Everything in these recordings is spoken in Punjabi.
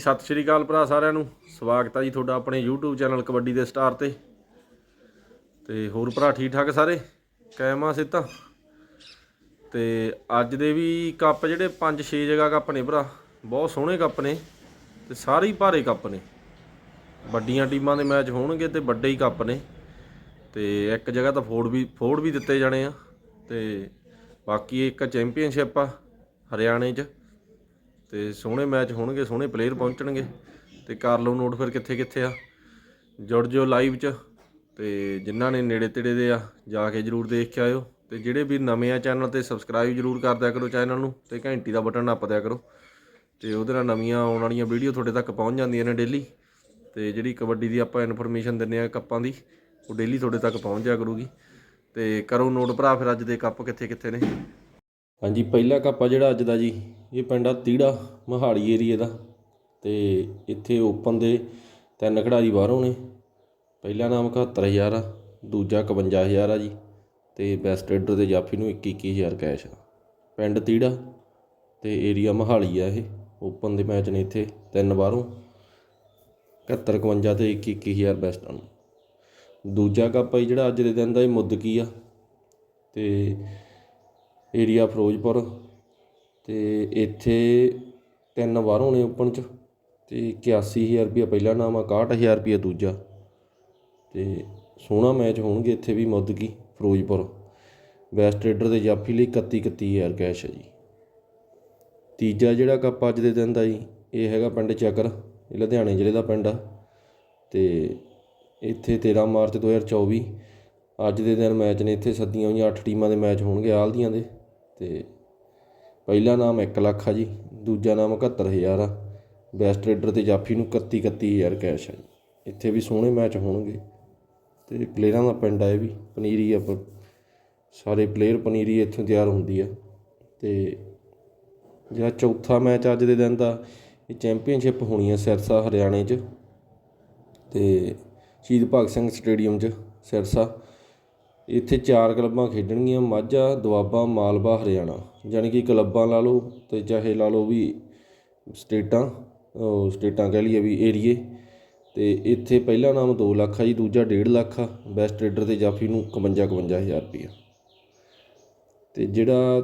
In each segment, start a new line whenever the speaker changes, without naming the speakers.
ਸਤਿ ਸ਼੍ਰੀ ਅਕਾਲ ਭਰਾ ਸਾਰਿਆਂ ਨੂੰ। ਸਵਾਗਤ ਹੈ ਜੀ ਤੁਹਾਡਾ ਆਪਣੇ YouTube ਚੈਨਲ ਕਬੱਡੀ ਦੇ ਸਟਾਰ ਤੇ। ਤੇ ਹੋਰ ਭਰਾ ਠੀਕ ਠਾਕ ਸਾਰੇ? ਕਾਇਮ ਆ ਸਿੱਧਾ ਤੇ ਅੱਜ ਦੇ ਵੀ ਕੱਪ ਜਿਹੜੇ 5-6 ਜਗ੍ਹਾ ਕੱਪ ਨੇ ਭਰਾ। ਬਹੁਤ ਸੋਹਣੇ ਕੱਪ ਨੇ ਤੇ ਸਾਰੇ ਹੀ ਭਾਰੇ ਕੱਪ ਨੇ। ਵੱਡੀਆਂ ਟੀਮਾਂ ਦੇ ਮੈਚ ਹੋਣਗੇ ਤੇ ਵੱਡੇ ਹੀ ਕੱਪ ਨੇ। ਤੇ ਇੱਕ ਜਗ੍ਹਾ ਤਾਂ ਫੋੜ ਵੀ ਫੋੜ ਵੀ ਦਿੱਤੇ ਜਾਣੇ ਆ। ਤੇ ਬਾਕੀ ਇੱਕ ਚੈਂਪੀਅਨਸ਼ਿਪ ਆ ਹਰਿਆਣੇ 'ਚ। ਤੇ ਸੋਹਣੇ ਮੈਚ ਹੋਣਗੇ, ਸੋਹਣੇ ਪਲੇਅਰ ਪਹੁੰਚਣਗੇ ਤੇ ਕਰ ਲਓ ਨੋਟ ਫਿਰ ਕਿੱਥੇ ਕਿੱਥੇ ਆ? ਜੁੜ ਜਿਓ ਲਾਈਵ 'ਚ ਤੇ ਜਿਨ੍ਹਾਂ ਨੇ ਨੇੜੇ ਤੇੜੇ ਦੇ ਆ, ਜਾ ਕੇ ਜਰੂਰ ਦੇਖ ਕੇ ਆਇਓ ਤੇ ਜਿਹੜੇ ਵੀ ਨਵੇਂ ਆ ਚੈਨਲ ਤੇ ਸਬਸਕ੍ਰਾਈਬ ਜਰੂਰ ਕਰ ਦਿਆ ਕਰੋ ਚੈਨਲ ਨੂੰ ਤੇ ਘੰਟੀ ਦਾ ਬਟਨ ਨੱਪ ਦਿਆ ਕਰੋ ਤੇ ਉਹਦੇ ਨਾਲ ਨਵੀਆਂ ਆਉਣ ਵਾਲੀਆਂ ਵੀਡੀਓ ਤੁਹਾਡੇ ਤੱਕ ਪਹੁੰਚ ਜਾਂਦੀਆਂ ਨੇ ਡੇਲੀ ਤੇ ਜਿਹੜੀ ਕਬੱਡੀ ਦੀ ਆਪਾਂ ਇਨਫੋਰਮੇਸ਼ਨ ਦਿੰਨੇ ਆ ਕੱਪਾਂ ਦੀ, ਉਹ ਡੇਲੀ ਤੁਹਾਡੇ ਤੱਕ ਪਹੁੰਚ ਜਾ ਕਰੂਗੀ ਤੇ ਕਰੋ ਨੋਟ ਭਰਾ ਫਿਰ ਅੱਜ ਦੇ ਕੱਪ ਕਿੱਥੇ ਕਿੱਥੇ ਨੇ? ਹਾਂਜੀ, ਪਹਿਲਾ ਕੱਪ ਆ ਜਿਹੜਾ ਅੱਜ ਦਾ ਜੀ। ਇਹ ਪਿੰਡ ਆ ਤੀੜਾ ਮਹਾਲੀ ਏਰੀਏ ਦਾ ਅਤੇ ਇੱਥੇ ਓਪਨ ਦੇ ਤਿੰਨ ਖਿਡਾਰੀ ਬਾਹਰੋਂ ਨੇ। ਪਹਿਲਾ ਨਾਮ 71000 ਆ, ਦੂਜਾ 51000 ਆ ਜੀ ਅਤੇ ਬੈਸਟ ਰੇਡਰ ਦੇ ਜਾਫੀ ਨੂੰ 21000 ਕੈਸ਼ ਆ। ਪਿੰਡ ਤੀੜਾ ਅਤੇ ਏਰੀਆ ਮਹਾਲੀ ਆ ਇਹ। ਓਪਨ ਦੇ ਮੈਚ ਨੇ ਇੱਥੇ ਤਿੰਨ ਬਾਹਰੋਂ। ਇਕਹੱਤਰ, ਇਕਵੰਜਾ ਅਤੇ ਇੱਕੀ ਇੱਕੀ ਹਜ਼ਾਰ ਬੈਸਟਾਂ ਨੂੰ ਦੂਜਾ ਕੱਪ ਆ ਜੀ ਜਿਹੜਾ ਅੱਜ ਦੇ ਦਿਨ ਦਾ ਇਹ ਮੁੱਦਕੀ ਆ ਅਤੇ ਏਰੀਆ ਫਿਰੋਜ਼ਪੁਰ ਤੇ ਇੱਥੇ ਤਿੰਨ ਬਾਹਰੋਂ ਨੇ ਓਪਨ ਚ ਤੇ 81000 ਰੁਪਇਆ ਪਹਿਲਾ ਨਾਮ ਆ, ਇਕਾਹਠ ਹਜ਼ਾਰ ਰੁਪਇਆ ਦੂਜਾ। ਅਤੇ ਸੋਹਣਾ ਮੈਚ ਹੋਣਗੇ ਇੱਥੇ ਵੀ ਮੁੱਦਕੀ, ਫਿਰੋਜ਼ਪੁਰ। ਬੈਸਟ ਰੇਡਰ ਦੇ ਜਾਫੀ ਲਈ 31 31000 ਕੈਸ਼ ਹੈ ਜੀ। ਤੀਜਾ ਜਿਹੜਾ ਕੱਪ ਅੱਜ ਦੇ ਦਿਨ ਦਾ ਜੀ, ਇਹ ਹੈਗਾ ਪਿੰਡ ਚੱਕਰ, ਇਹ ਲੁਧਿਆਣੇ ਜ਼ਿਲ੍ਹੇ ਦਾ ਪਿੰਡ ਆ। ਅਤੇ ਇੱਥੇ 13 ਮਾਰਚ 2024 ਅੱਜ ਦੇ ਦਿਨ ਮੈਚ ਨੇ, ਇੱਥੇ ਸੱਦੀਆਂ ਹੋਈਆਂ 8 ਟੀਮਾਂ ਦੇ ਮੈਚ ਹੋਣਗੇ ਆਲ ਦੀਆਂ ਦੇ। ਅਤੇ ਪਹਿਲਾ ਨਾਮ 1 ਲੱਖ ਆ ਜੀ, ਦੂਜਾ ਨਾਮ 71000 ਆ। ਬੈਸਟ ਰੇਡਰ ਤੇ ਜਾਫੀ ਨੂੰ 31 31000 ਕੈਸ਼ ਆ ਇੱਥੇ ਵੀ ਸੋਹਣੇ ਮੈਚ ਹੋਣਗੇ। ਤੇ ਪਲੇਅਰਾਂ ਦਾ ਪਿੰਡ ਆ ਇਹ ਵੀ, ਪਨੀਰੀ ਆ ਪ- ਸਾਰੇ ਪਲੇਅਰ ਪਨੀਰੀ ਇੱਥੋਂ ਤਿਆਰ ਹੁੰਦੀ ਆ। ਤੇ ਜਿਹੜਾ ਚੌਥਾ ਮੈਚ ਅੱਜ ਦੇ ਦਿਨ ਦਾ, ਇਹ ਚੈਂਪੀਅਨਸ਼ਿਪ ਹੋਣੀ ਆ ਸਿਰਸਾ, ਹਰਿਆਣੇ 'ਚ। ਤੇ ਸ਼ਹੀਦ ਭਗਤ ਸਿੰਘ ਸਟੇਡੀਅਮ 'ਚ ਸਿਰਸਾ। ਇੱਥੇ ਚਾਰ ਕਲੱਬਾਂ ਖੇਡਣਗੀਆਂ, ਮਾਝਾ, ਦੁਆਬਾ, ਮਾਲਵਾ, ਹਰਿਆਣਾ। ਯਾਨੀ ਕਿ ਕਲੱਬਾਂ ਲਾ ਲਓ ਅਤੇ ਚਾਹੇ ਲਾ ਲਓ ਵੀ ਸਟੇਟਾਂ, ਉਹ ਸਟੇਟਾਂ ਕਹਿ ਲਈਏ ਵੀ ਏਰੀਏ। ਅਤੇ ਇੱਥੇ ਪਹਿਲਾ ਨਾਮ ਦੋ ਲੱਖ ਆ ਜੀ, ਦੂਜਾ ਡੇਢ ਲੱਖ ਆ। ਬੈਸਟ ਰੇਡਰ ਅਤੇ ਜਾਫੀ ਨੂੰ ਇਕਵੰਜਾ ਇਕਵੰਜਾ ਹਜ਼ਾਰ ਰੁਪਈਆ। ਅਤੇ ਜਿਹੜਾ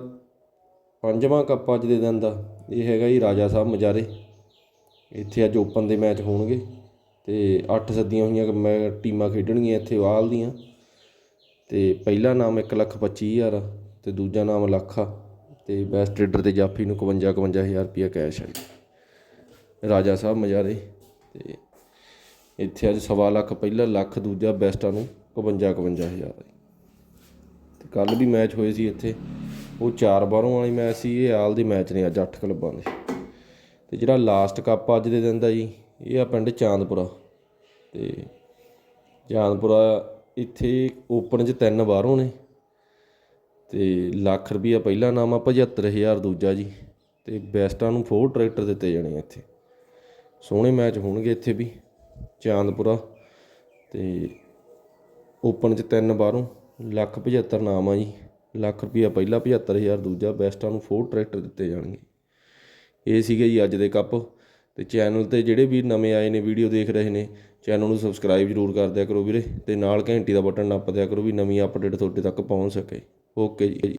ਪੰਜਵਾਂ ਕੱਪ ਅੱਜ ਦੇ ਦਿਨ ਦਾ, ਇਹ ਹੈਗਾ ਜੀ ਰਾਜਾ ਸਾਹਿਬ ਮਜਾਰੇ। ਇੱਥੇ ਅੱਜ ਓਪਨ ਦੇ ਮੈਚ ਹੋਣਗੇ ਤੇ 8 ਸੱਦੀਆਂ ਹੋਈਆਂ ਮੈਂ ਟੀਮਾਂ ਖੇਡਣਗੀਆਂ ਇੱਥੇ ਵਾਲ ਦੀਆਂ। ਅਤੇ ਪਹਿਲਾ ਨਾਮ ਇੱਕ ਲੱਖ ਪੱਚੀ ਹਜ਼ਾਰ ਆ ਅਤੇ ਦੂਜਾ ਨਾਮ ਲੱਖ ਆ ਅਤੇ ਬੈਸਟ ਰੇਡਰ ਅਤੇ ਜਾਫੀ ਨੂੰ 51 51000 ਰੁਪਇਆ ਕੈਸ਼ ਆ ਜੀ। ਰਾਜਾ ਸਾਹਿਬ ਮਜਾਰੇ ਅਤੇ ਇੱਥੇ ਅੱਜ ਸਵਾ ਲੱਖ ਪਹਿਲਾ ਲੱਖ ਦੂਜਾ ਬੈਸਟਾਂ ਨੂੰ ਇਕਵੰਜਾ ਇਕਵੰਜਾ 51 51000 ਅਤੇ ਕੱਲ੍ਹ ਵੀ ਮੈਚ ਹੋਏ ਸੀ ਇੱਥੇ, ਉਹ ਚਾਰ ਬਾਹਰੋਂ ਵਾਲੀ ਮੈਚ ਸੀ, ਇਹ ਆਲ ਦੇ ਮੈਚ ਨੇ ਅੱਜ ਅੱਠ ਕਲੱਬਾਂ ਦੇ। ਅਤੇ ਜਿਹੜਾ ਲਾਸਟ ਕੱਪ ਅੱਜ ਦੇ ਦਿਨ ਦਾ ਜੀ, ਇਹ ਆ ਪਿੰਡ ਚਾਂਦਪੁਰਾ। ਅਤੇ ਚਾਂਦਪੁਰਾ ਇੱਥੇ ਓਪਨ 'ਚ ਤਿੰਨ ਬਾਹਰੋਂ ਨੇ ਅਤੇ ਲੱਖ ਰੁਪਈਆ ਪਹਿਲਾ ਨਾਮ ਆ 75000 ਦੂਜਾ ਜੀ ਅਤੇ ਬੈਸਟਾਂ ਨੂੰ ਫੋਰ ਟਰੈਕਟਰ ਦਿੱਤੇ ਜਾਣੇ ਆ ਇੱਥੇ। ਸੋਹਣੇ ਮੈਚ ਹੋਣਗੇ ਇੱਥੇ ਵੀ, ਚਾਂਦਪੁਰਾ ਅਤੇ ਓਪਨ 'ਚ ਤਿੰਨ ਬਾਹਰੋਂ, ਲੱਖ 75 ਨਾਮ ਆ ਜੀ, ਲੱਖ ਰੁਪਈਆ ਪਹਿਲਾ 75000 ਦੂਜਾ, ਬੈਸਟਾਂ ਨੂੰ ਫੋਰ ਟਰੈਕਟਰ ਦਿੱਤੇ ਜਾਣਗੇ। ਇਹ ਸੀਗੇ ਜੀ ਅੱਜ ਦੇ ਕੱਪ। ਅਤੇ ਚੈਨਲ ਤੇ ਜਿਹੜੇ ਵੀ ਨਵੇਂ ਆਏ ਨੇ, ਵੀਡੀਓ ਦੇਖ ਰਹੇ ਨੇ, ਚੈਨਲ ਨੂੰ ਸਬਸਕ੍ਰਾਈਬ ਜਰੂਰ ਕਰ ਦਿਆ ਕਰੋ ਵੀਰੇ ਅਤੇ ਨਾਲ ਘੰਟੀ ਦਾ ਬਟਨ ਨੱਪ ਦਿਆ ਕਰੋ ਵੀ ਨਵੀਂ ਅਪਡੇਟ ਤੁਹਾਡੇ ਤੱਕ ਪਹੁੰਚ ਸਕੇ। ਓਕੇ ਜੀ।